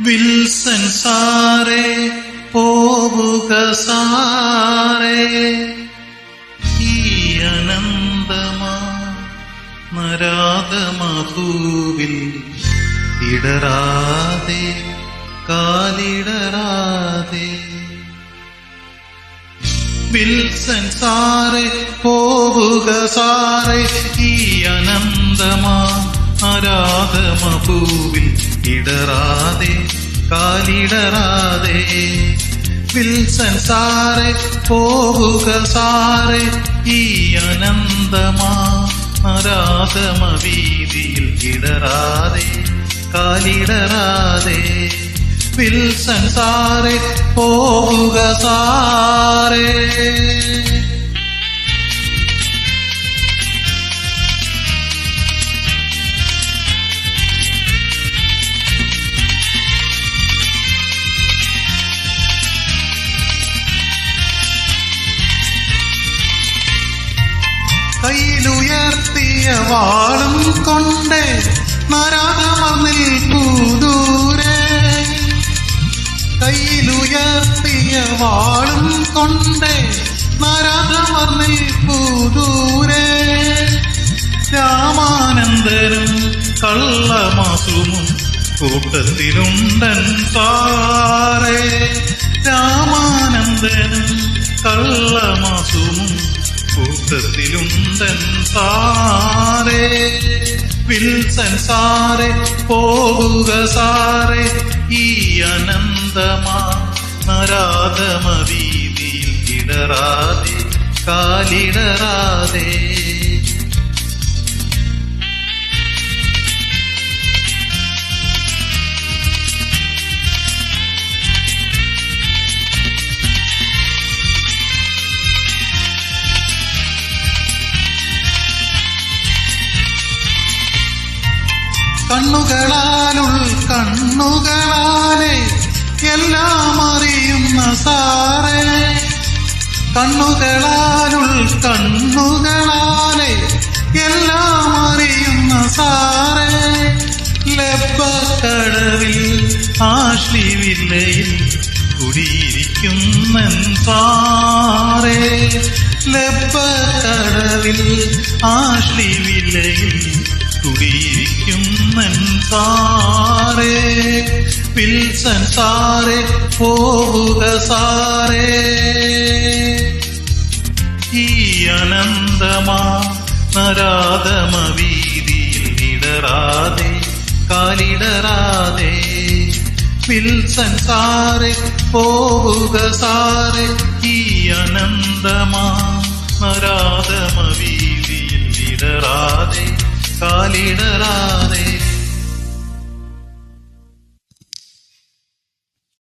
Wilson സാറേ പോവുക സാറേ. ഈ അനന്തമാ നരാതമഭൂവിൽ ഇടറാതെ കാലിടറാതെ വിൽസൻ സാറേ പോവുക സാറേ ഈ അനന്തമാ ആരാധമഭൂവിൽ ഇടറാതെ കാലിടറാതെ. വിൽസൻ സാറെ പോകുക സാറെ ഈ അനന്തമാ. ആരാധമവീതിയിൽ ഇടറാതെ കാലിടറാതെ. വിൽസൻ സാറെ പോകുക സാറേ. കയ്യിലുയർത്തിയ വാളും കൊണ്ട് നരാധമർന്നിൽ പൂതൂരെ. കയ്യിലുയർത്തിയ വാളും കൊണ്ട് നരാധമർന്നിൽ പൂതൂരെ. രാമാനന്ദനും കള്ളമാസുമും കൂട്ടത്തിലുണ്ടൻ സാറേ രാമാനന്ദനും കള്ളമാസുമും കൂട്ടത്തിലുണ്ടൻ സാറേ വിൽസൻ സാറെ പോകുക സാറെ ഈ അനന്തമാ നരാധമവീതിയിൽ ഇടറാതെ കാലിടറാതെ. കണ്ണുകളാലുൾ കണ്ണുകളാലെ എല്ലാം അറിയുന്ന സാറേ. കണ്ണുകളാലുൾ കണ്ണുകളാലെ എല്ലാം അറിയുന്ന സാറേ. ലബ്ബക്കടവിൽ ആശ്ലിവില്ലയിൽ കുടിയിരിക്കുന്ന സാറേ. ലബ്ബക്കടവിൽ ആശ്ലിവില്ലയിൽ കുടിയിരിക്കുന്നൻ സാറേ. വിൽസൻ സാറേ പോവുക സാറേ. ഈ അനന്തമാ നരാധമവീതിയിൽ ഇടറാതെ കാലിടറാതെ വിൽസൻ സാറെ പോവുക സാറെ. ഈ അനന്തമാ നരാധമവീതിയിൽ ഇടറാതെ കാലിടറാതെ